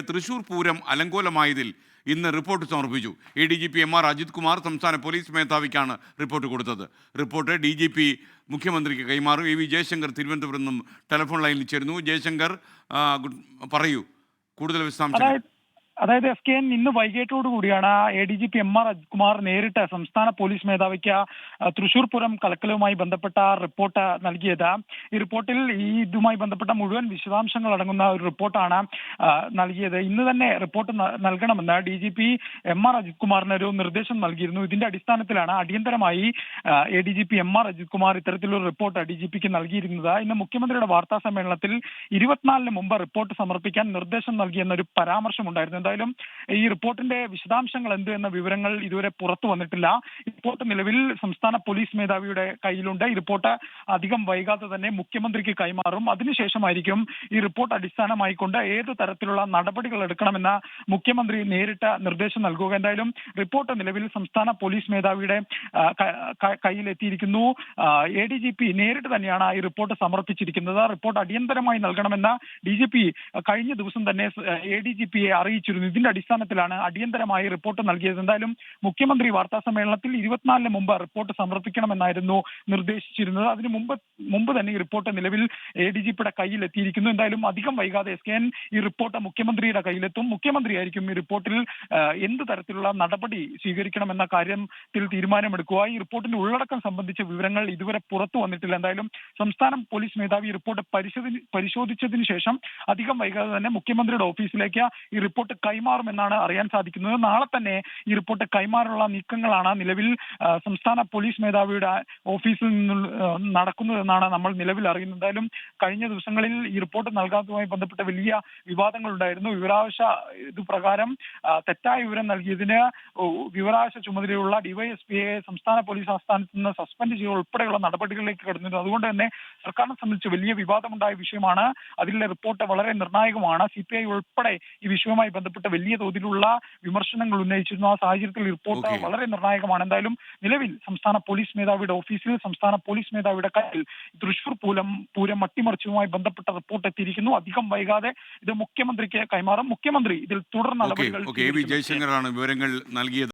തൃശൂർ പൂരം അലങ്കോലമായതിൽ ഇന്ന് റിപ്പോർട്ട് സമർപ്പിച്ചു. A D G P M R Ajith Kumar സംസ്ഥാന പോലീസ് മേധാവിക്കാണ് റിപ്പോർട്ട് കൊടുത്തത്. റിപ്പോർട്ട് ഡി ജി പി മുഖ്യമന്ത്രിക്ക് കൈമാറും. എ വി ജയശങ്കർ തിരുവനന്തപുരത്ത് നിന്നും ടെലിഫോൺ ലൈനിൽ ചേരുന്നു. ജയശങ്കർ പറയൂ. കൂടുതൽ വിശദാംശങ്ങൾ. അതായത് എസ് കെ എൻ ഇന്ന് വൈകിട്ടോടു കൂടിയാണ് A D G P M R Ajkumar നേരിട്ട് സംസ്ഥാന പോലീസ് മേധാവിക്ക് തൃശൂർ പുരം കലക്കലുമായി ബന്ധപ്പെട്ട റിപ്പോർട്ട് നൽകിയത്. ഈ റിപ്പോർട്ടിൽ ഈ ഇതുമായി ബന്ധപ്പെട്ട മുഴുവൻ വിശദാംശങ്ങൾ അടങ്ങുന്ന ഒരു റിപ്പോർട്ടാണ് നൽകിയത്. ഇന്ന് തന്നെ റിപ്പോർട്ട് നൽകണമെന്ന് D G P M R Ajith കുമാറിന് ഒരു നിർദ്ദേശം നൽകിയിരുന്നു. ഇതിന്റെ അടിസ്ഥാനത്തിലാണ് അടിയന്തരമായി A D G P M R Ajith Kumar ഇത്തരത്തിലൊരു റിപ്പോർട്ട് ഡി ജി പിക്ക് നൽകിയിരുന്നത്. ഇന്ന് മുഖ്യമന്ത്രിയുടെ വാർത്താ സമ്മേളനത്തിൽ ഇരുപത്തിനാലിന് മുമ്പ് റിപ്പോർട്ട് സമർപ്പിക്കാൻ നിർദ്ദേശം നൽകിയെന്നൊരു പരാമർശമുണ്ടായിരുന്നു. എന്തായാലും ഈ റിപ്പോർട്ടിന്റെ വിശദാംശങ്ങൾ എന്ത് എന്ന വിവരങ്ങൾ ഇതുവരെ പുറത്തു വന്നിട്ടില്ല. റിപ്പോർട്ട് നിലവിൽ സംസ്ഥാന പോലീസ് മേധാവിയുടെ കയ്യിലുണ്ട്. ഈ റിപ്പോർട്ട് അധികം വൈകാതെ തന്നെ മുഖ്യമന്ത്രിക്ക് കൈമാറും. അതിനുശേഷമായിരിക്കും ഈ റിപ്പോർട്ട് അടിസ്ഥാനമായിക്കൊണ്ട് ഏത് തരത്തിലുള്ള നടപടികൾ എടുക്കണമെന്ന മുഖ്യമന്ത്രി നേരിട്ട് നിർദ്ദേശം നൽകുക. എന്തായാലും റിപ്പോർട്ട് നിലവിൽ സംസ്ഥാന പോലീസ് മേധാവിയുടെ കയ്യിലെത്തിയിരിക്കുന്നു. എ ഡി ജി പി നേരിട്ട് തന്നെയാണ് ഈ റിപ്പോർട്ട് സമർപ്പിച്ചിരിക്കുന്നത്. റിപ്പോർട്ട് അടിയന്തരമായി നൽകണമെന്ന ഡി ജി പി കഴിഞ്ഞ ദിവസം തന്നെ എ ഡി ജി പിയെ അറിയിച്ചിരുന്നു. ഇതിന്റെ അടിസ്ഥാനത്തിലാണ് അടിയന്തരമായി റിപ്പോർട്ട് നൽകിയത്. എന്തായാലും മുഖ്യമന്ത്രി വാർത്താ സമ്മേളനത്തിൽ ഇരുപത്തിനാലിന് മുമ്പ് റിപ്പോർട്ട് സമർപ്പിക്കണമെന്നായിരുന്നു നിർദ്ദേശിച്ചിരുന്നത്. അതിന് മുമ്പ് മുമ്പ് തന്നെ ഈ റിപ്പോർട്ട് നിലവിൽ എ ഡി ജി പിയുടെ കയ്യിൽ എത്തിയിരിക്കുന്നു എന്തായാലും അധികം വൈകാതെ എസ് കെ എൻ ഈ റിപ്പോർട്ട് മുഖ്യമന്ത്രിയുടെ കയ്യിലെത്തും. മുഖ്യമന്ത്രിയായിരിക്കും ഈ റിപ്പോർട്ടിൽ എന്ത് തരത്തിലുള്ള നടപടി സ്വീകരിക്കണമെന്ന കാര്യത്തിൽ തീരുമാനമെടുക്കുക. ഈ റിപ്പോർട്ടിന്റെ ഉള്ളടക്കം സംബന്ധിച്ച വിവരങ്ങൾ ഇതുവരെ പുറത്തു വന്നിട്ടില്ല. എന്തായാലും സംസ്ഥാന പോലീസ് മേധാവി ഈ റിപ്പോർട്ട് പരിശോധി പരിശോധിച്ചതിന് ശേഷം അധികം വൈകാതെ തന്നെ മുഖ്യമന്ത്രിയുടെ ഓഫീസിലേക്ക് ഈ റിപ്പോർട്ട് കൈമാറുമെന്നാണ് അറിയാൻ സാധിക്കുന്നത്. നാളെ തന്നെ ഈ റിപ്പോർട്ട് കൈമാറാനുള്ള നീക്കങ്ങളാണ് നിലവിൽ സംസ്ഥാന പോലീസ് മേധാവിയുടെ ഓഫീസിൽ നിന്ന് നടക്കുന്നതെന്നാണ് നമ്മൾ നിലവിൽ അറിയുന്നത്. എന്തായാലും കഴിഞ്ഞ ദിവസങ്ങളിൽ ഈ റിപ്പോർട്ട് നൽകാത്തതുമായി ബന്ധപ്പെട്ട വലിയ വിവാദങ്ങൾ ഉണ്ടായിരുന്നു വിവരാവകാശ ഇത് പ്രകാരം തെറ്റായ വിവരം നൽകിയതിന് വിവരാവശ വിവരാവകാശ ചുമതലയുള്ള ഡിവൈഎസ്പിയെ സംസ്ഥാന പോലീസ് ആസ്ഥാനത്ത് നിന്ന് സസ്പെൻഡ് ചെയ്യുക ഉൾപ്പെടെയുള്ള നടപടികളിലേക്ക് കടന്നിരുന്നു. അതുകൊണ്ട് തന്നെ സർക്കാരിനെ സംബന്ധിച്ച് വലിയ വിവാദമുണ്ടായ വിഷയമാണ്. അതിലെ റിപ്പോർട്ട് വളരെ നിർണായകമാണ്. സി പി ഐ ഉൾപ്പെടെ ഈ വിഷയവുമായി ബന്ധപ്പെട്ട് വലിയ തോതിലുള്ള വിമർശനങ്ങൾ ഉന്നയിച്ചിരുന്നു. ആ സാഹചര്യത്തിൽ റിപ്പോർട്ട് വളരെ നിർണായകമാണ്. എന്തായാലും നിലവിൽ സംസ്ഥാന പോലീസ് മേധാവിയുടെ ഓഫീസിൽ സംസ്ഥാന പോലീസ് മേധാവിയുടെ കയ്യിൽ തൃശൂർ പൂരം പൂരം അട്ടിമറിച്ചതുമായി ബന്ധപ്പെട്ട റിപ്പോർട്ട് എത്തിയിരിക്കുന്നു. അധികം വൈകാതെ ഇത് മുഖ്യമന്ത്രിക്ക് കൈമാറും. മുഖ്യമന്ത്രി ഇതിൽ തുടർ നടപടികൾ. ജയശങ്കറാണ് വിവരങ്ങൾ നൽകിയത്.